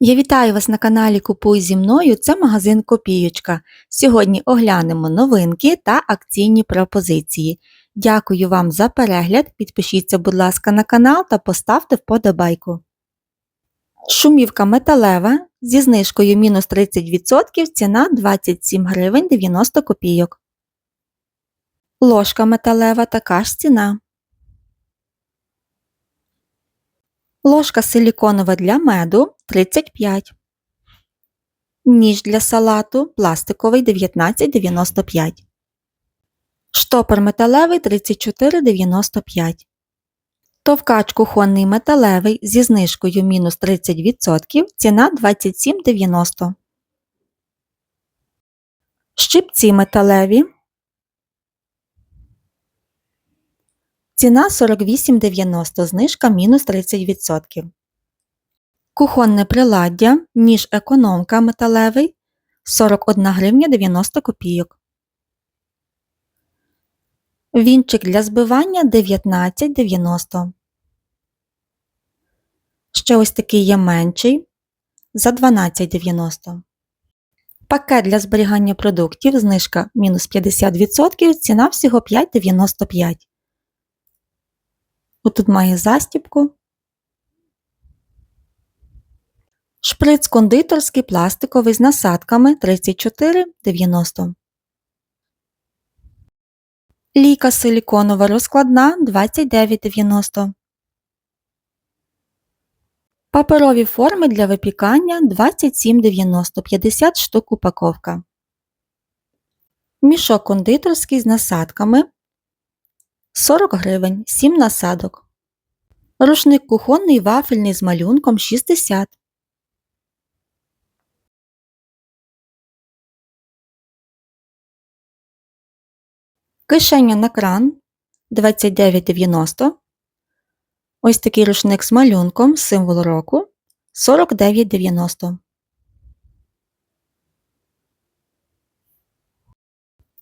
Я вітаю вас на каналі Купуй зі мною. Це магазин Копіючка. Сьогодні оглянемо новинки та акційні пропозиції. Дякую вам за перегляд. Підпишіться, будь ласка, на канал та поставте вподобайку. Шумівка металева зі знижкою мінус 30% ціна 27 гривень 90 копійок. Ложка металева така ж ціна. Ложка силіконова для меду 35. Ніж для салату пластиковий 19,95. Штопор металевий 34,95. Товкач кухонний металевий зі знижкою мінус 30% ціна 27,90. Щипці металеві. Ціна 48,90, знижка мінус 30%. Кухонне приладдя, ніж економка металевий 41 гривня 90 копійок. Вінчик для збивання 19,90. Ще ось такий є менший за 12,90. Пакет для зберігання продуктів знижка мінус 50%, ціна всього 5,95. Отут має застібку. Шприц кондитерський пластиковий з насадками 34,90. Ліка силіконова розкладна 29,90. Паперові форми для випікання 27,90 50 штук упаковка. Мішок кондитерський з насадками 40 гривень 7 насадок. Рушник кухонний вафельний з малюнком 60. Кишеня на кран 29,90. Ось такий рушник з малюнком символ року 49,90.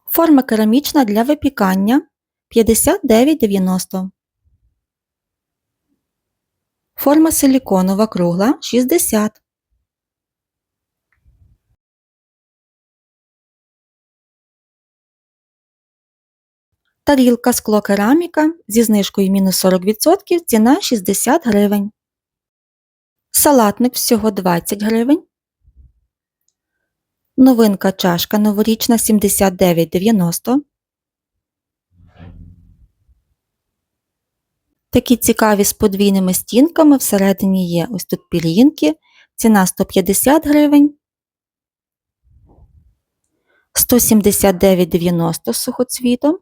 Форма керамічна для випікання 59,90. Форма силіконова кругла 60. Тарілка скло кераміка зі знижкою мінус 40% ціна 60 гривень. Салатник всього 20 гривень. Новинка чашка новорічна 79,90. Такі цікаві з подвійними стінками. Всередині є ось тут пір'їнки. Ціна 150 гривень. 179,90 з сухоцвітом.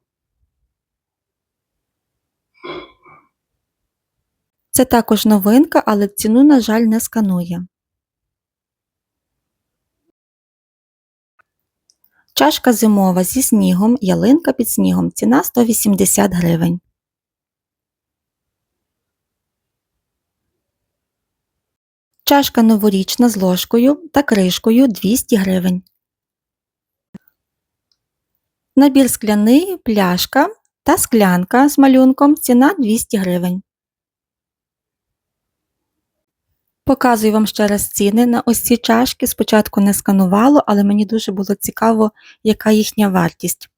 Це також новинка, але ціну, на жаль, не сканує. Чашка зимова зі снігом, ялинка під снігом. Ціна 180 гривень. Чашка новорічна з ложкою та кришкою 200 гривень. Набір скляний, пляшка та склянка з малюнком ціна 200 гривень. Показую вам ще раз ціни на ось ці чашки. Спочатку не сканувало, але мені дуже було цікаво, яка їхня вартість.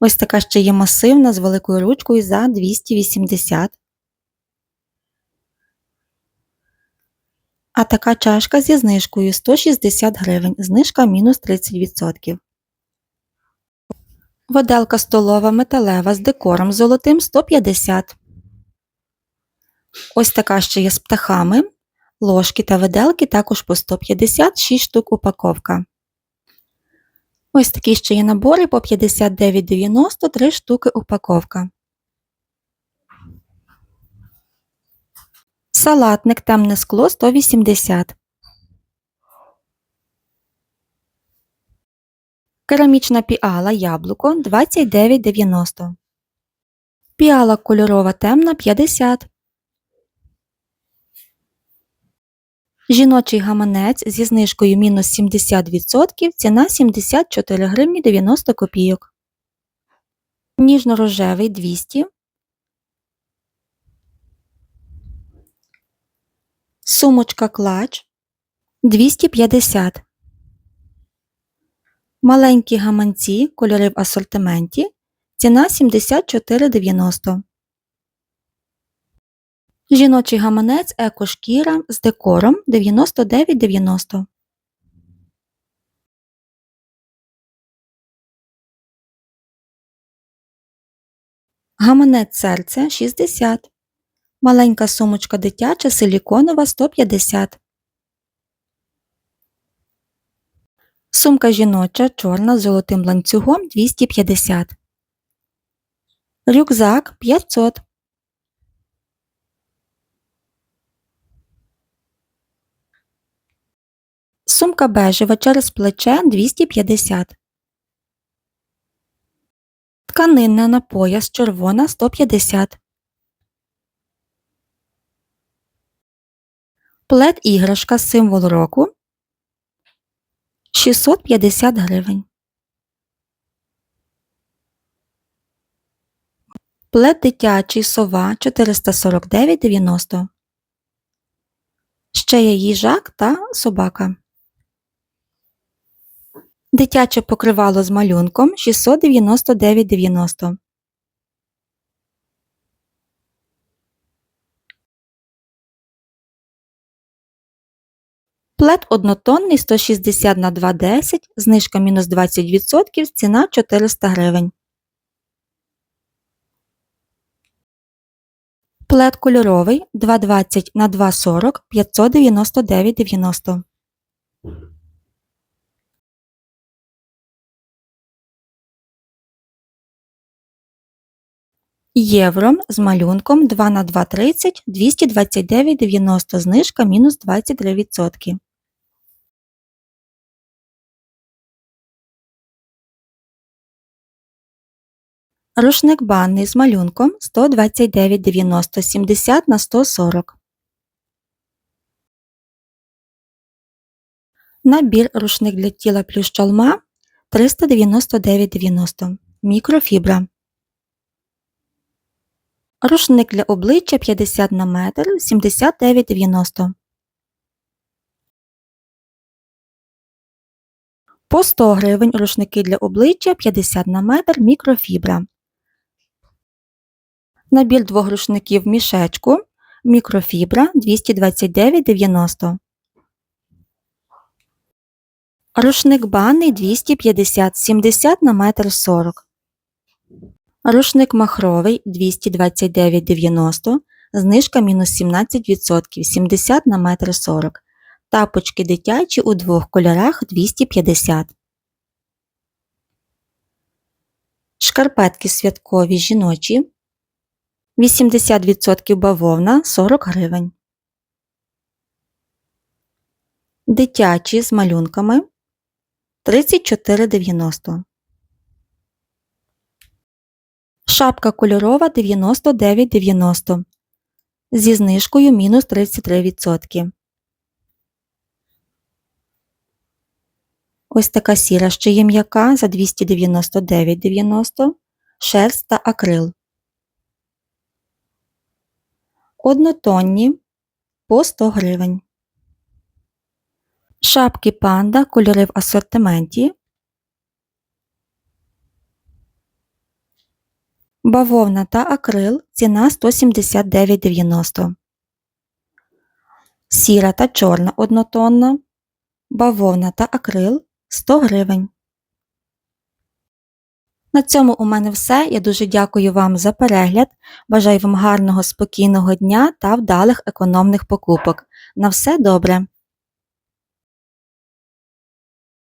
Ось така ще є масивна з великою ручкою за 280. А така чашка зі знижкою 160 гривень, знижка мінус 30%. Воделка столова металева з декором золотим 150 Ось така ще є з птахами. Ложки та виделки також по 156 штук упаковка. Ось такі ще є набори по 59,90 3 штуки упаковка. Салатник темне скло 180. Керамічна піала яблуко 29,90. Піала кольорова темна 50. Жіночий гаманець зі знижкою мінус 70% ціна 74 гривні 90 копійок. Ніжно-рожевий 200 Сумочка клач 250. Маленькі гаманці, кольори в асортименті. Ціна 74,90. Жіночий гаманець екошкіра з декором 99,90. Гаманець серце 60. Маленька сумочка дитяча силіконова 150. Сумка жіноча чорна з золотим ланцюгом 250. Рюкзак 500. Сумка бежева через плече 250. Тканинна на пояс червона 150. Плед іграшка символ року 650 гривень. Плед дитячий сова 449,90. Ще є їжак та собака. Дитяче покривало з малюнком 699,90. Плед однотонний 160 на 2,10, знижка мінус 20%, ціна 400 гривень. Плед кольоровий 2,20 на 2,40 599,90. Євро з малюнком 2 на 2,30 229,90 знижка мінус 23%. Рушник банний з малюнком 129,90 70 на 140. Набір рушник для тіла плюс чалма 399,90 мікрофібра. Рушник для обличчя 50 на метр 79,90. По 100 гривень рушники для обличчя 50 на метр мікрофібра. Набір двох рушників в мішечку мікрофібра 229,90. Рушник банний 250 70 на метр 40. Рушник махровий 229,90, знижка мінус 17% 70 на метр 40. Тапочки дитячі у двох кольорах 250. Шкарпетки святкові жіночі 80% бавовна 40 гривень. Дитячі з малюнками 34,90. Шапка кольорова 99,90 зі знижкою мінус 33%. Ось така сіра ще є м'яка за 299,90 шерсть та акрил. Однотонні по 100 гривень. Шапки панда кольори в асортименті. Бавовна та акрил ціна 179,90. Сіра та чорна однотонна. Бавовна та акрил 100 гривень. На цьому у мене все. Я дуже дякую вам за перегляд. Бажаю вам гарного спокійного дня та вдалих економних покупок. На все добре!